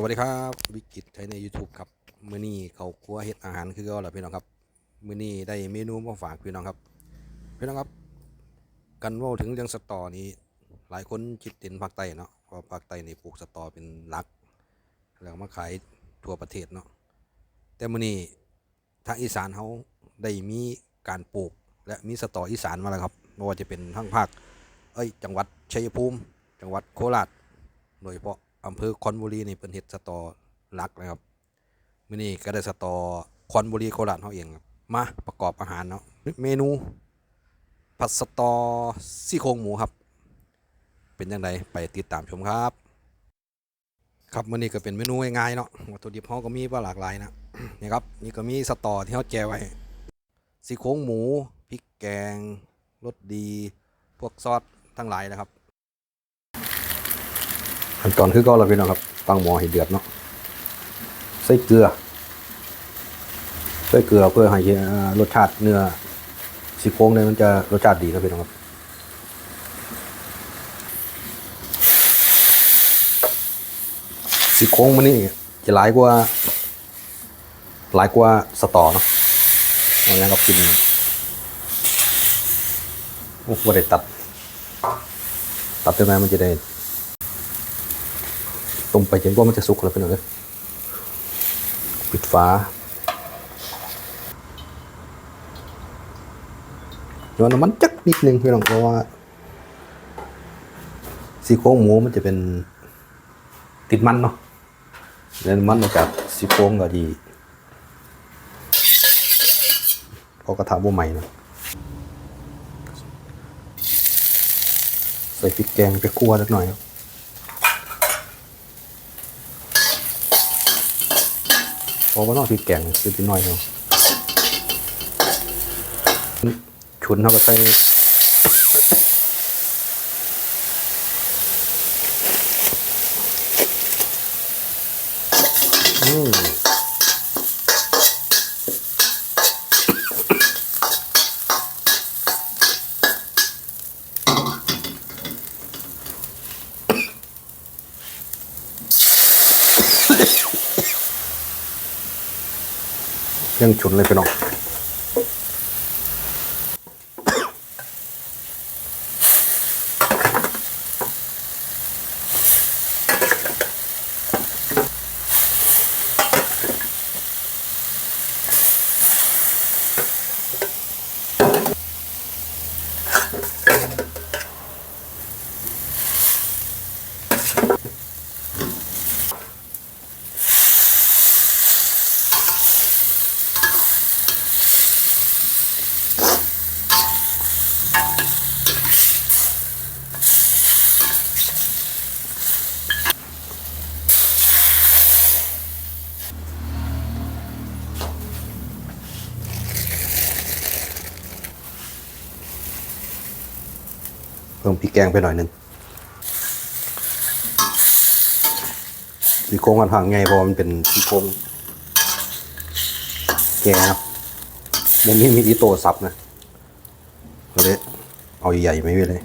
สวัสดีครับวิกิตไทยใน YouTube ครับมื้อนี้เขาครัวเฮ็ดอาหารคือเก่าแล้วพี่น้องครับมื้อนี้ได้เมนูมาฝากพี่น้องครับพี่น้องครับกันว่าถึงเรื่องสตอนี้ หลายคนคิดเห็นภาคใต้เนาะเพราะภาคใต้นี่ปลูกสตอเป็นหลัก แล้วมาขายทั่วประเทศเนาะแต่มื้อนี้ทางอีสานเขาได้มีการปลูก และมีสตออีสานมาแล้วครับไม่ว่าจะเป็นทั้งภาคเอ้ยจังหวัดชัยภูมิ จังหวัดโคราชโดยเฉพาะ อำเภอคอนบุรีนี่เป็นเห็ดสตอหลักนะครับมื้อนี้ก็ได้สตอคอนบุรีโคราชเฮาเองครับมาประกอบอาหารเนาะเมนูผัดสตอซี่โครงหมูครับ เป็นยังไงไปติดตามชมครับ ครับมื้อนี้ก็เป็นเมนูง่ายๆเนาะวัตถุดิบเฮาก็มีว่าหลากหลายนะนี่ครับนี่ก็มีสตอที่เฮาแจไว้ซี่โครงหมูพริกแกงรสดี พวกซอสทั้งหลายนะครับ ขั้นตอนคือก็เราพี่น้องครับตั้งหม้อให้เดือดเนาะใส่เกลือใส่เกลือเพื่อให้รสชาติเนื้อซี่โครงเนี่ยมันจะรสชาติดีครับพี่น้องครับซี่โครงมันนี่จะหลายกว่าหลายกว่าสตอเนาะอาอย่างกับกินโอ้บ่ได้ตัด ตัดได้ไหมมันจะได้ มไปจนกว่ามันจะสุกแล้วพี่น้องเอ้ยปิดฝาย้อนน้ำมันจักนิดนึงพี่น้องเพราะว่าซี่โครงหมูมันจะเป็นติดมันเนาะแล้วน้ำมันออกจากซี่โครงก็ดีพอกระทะบ่ใหม่นะใส่พริกแกงไปคั่วสักหน่อยครับ พอว่านองที่แกงคือที่น้อยเนาะฉุนเขาก็ใส่อืม ยังฉุนเลยพี่น้อง พริกแกงไปหน่อยหนึงซี่โครงมันห่างไงเพราะมันเป็นซี่โครงแก่เนาะมันไม่มีอีโตซับนะก็เลยเอาใหญ่ๆไม่ไว้เลย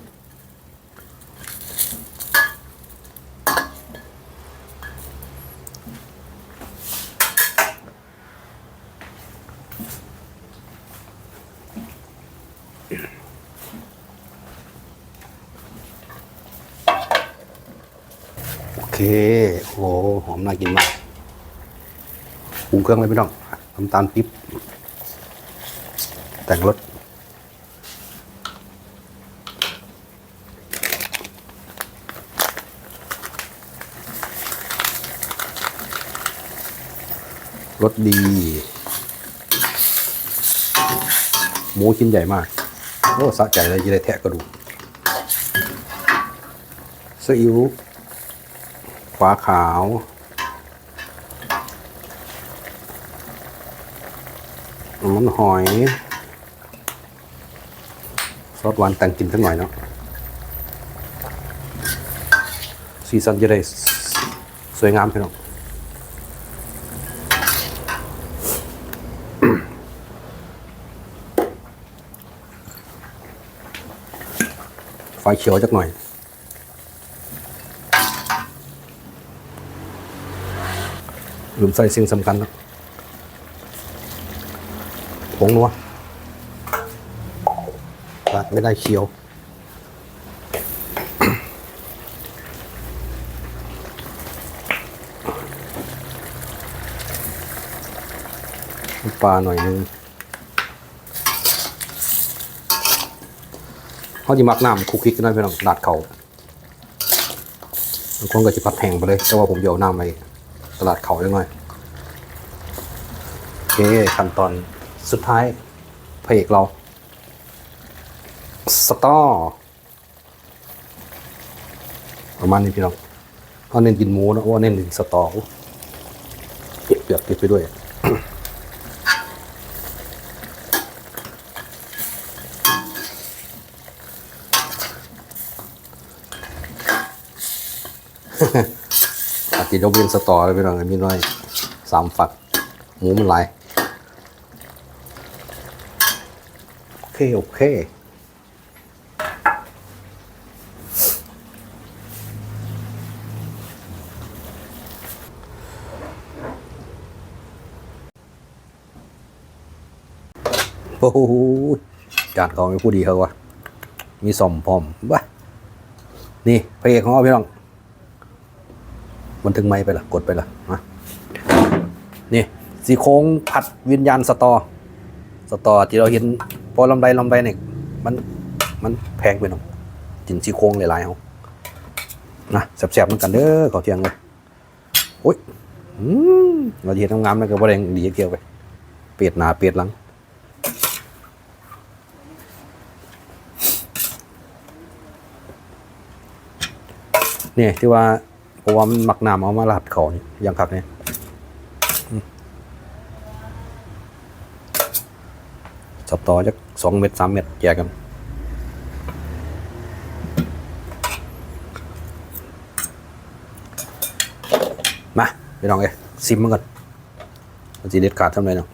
โอเค โอ้โหหอมน่ากินมากปรุงเครื่องเลยพี่น้องน้ำตาลปิ๊บ แต่งรสรสดี หมูชิ้นใหญ่มาก โอ้สะใจเลยจะได้แทะกระดูกซีอิ๊วาขาว มันหอย ซอสหวานแต่งกลิ่นสักหน่อยเนาะสีสันจะได้สสวยงามพี่น้องไฟเขียวจักหน่อย ลืมใส่สิ่งสำคัญนะผงนัวขาดไม่ได้เคี้ยวปลาหน่อยนึงเขาจะมักน้ำคุกคิกกันหน่อยพี่น้องดาดเขาบางคนก็จะพัดแห้งไปเลย แต่ว่าผมจะเอาน้ำไป ตลาดเขาเล็กน้อยโอเคขั้นตอนสุดท้ายพระเอกเรา สตอประมาณนี้พี่น้องเขาเน้นกินหมูนะว่าเน้นกินสตอเก็บเปลือกเก็บไปด้วย อาจจะยกเว้นสตอเลยพี่น้องมีน้อยสามฝัก หมูมันหลายโอเค โอเคโอ้โหจานเขาไม่พูดดีเขาวะมีสมพร้อมวะนี่พระเอกของเราพี่น้อง มันถึงไม่ไปละกดไปละมานี่สีโค้งผัดวิญญาณสตอ สตอที่เราเห็นพอลำไรลำไรเนี่ยมันมันแพงไปหน่อยกินสีโค้งหลายๆเอานะแสบๆเหมือนกันเด้อเขาเทียงเลยโอ้ยอืมเราเห็นงามๆนั่นก็บ่ได้ดีเกี่ยวไป เปียดหนาเปียดหลังเนี่ยที่ว่า เพราะว่ามันหมักน้ำเอามาลาดเขานี่อยังคักเนี่ยสับต่อจักสองเม็ดสามเม็ดแยกกันมาไปลองเลยซิมมันก่อนมันจะเด็ดขาดทำไรเนาะ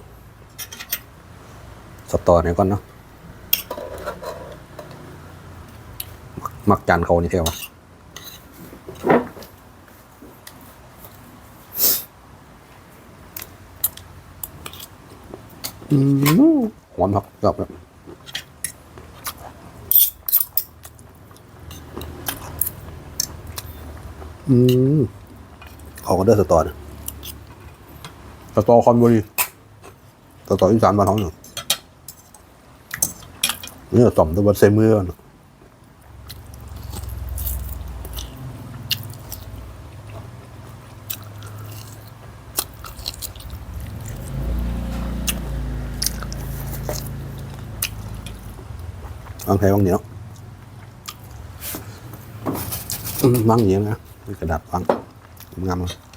สตอเนี่ยก่อนเนาะมักมักจานเขานี่เท่าวะอื หวานผักกรอบเลยอืมเขาก็เด้อสตอนะสตอคอนบุรีสตออีสานบ้านเขาเนาะนี่ต่อมตะวันเซมือเน วางแผลวางเหนียวมวางเหนียวนะกระดาษวางงามเลย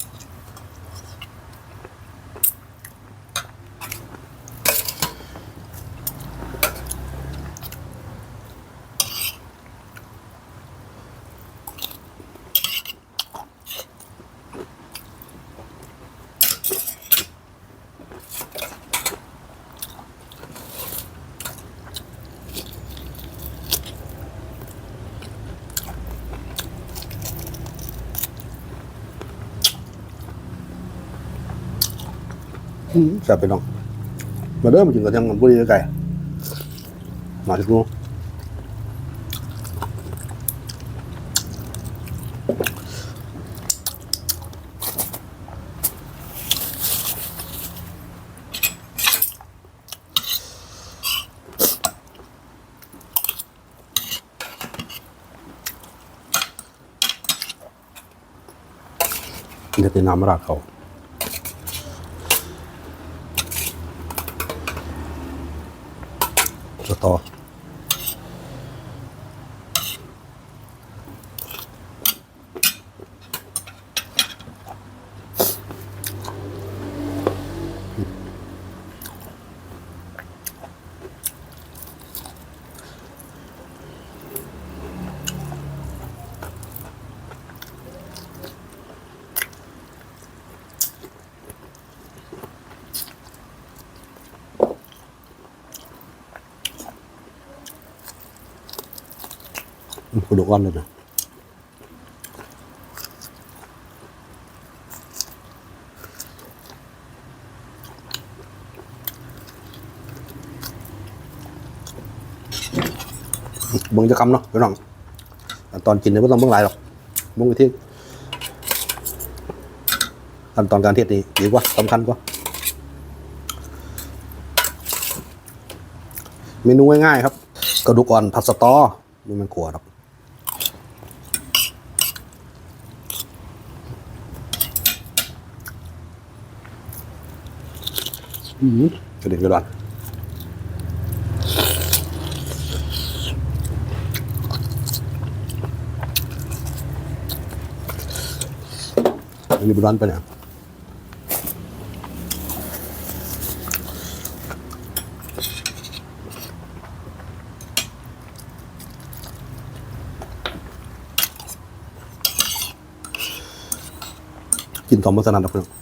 แซ่บไปน้อง มาเริ่มมากินกระเทียมกับบุรีไก่มาถึงนู้นเดี๋ยวตีน้ำมะระเขา ส ตอ กระดูก่อนเลยนะเบิ่งจะกำเนาะพี่น้องตอนกินเนี่ยไม่ต้องเบิ่งหลายหรอกมุ่งไปที่ขั้นตอนการเทศนี่ดีกว่าสำคัญกว่าเมนูง่ายๆครับ กระดูกอ่อนผัดสตอนี่มันขัวครับ กระเด็นกระดอนอันนี้ร้อนไปเนี่ยกินสอมัสนันนะเพื่อน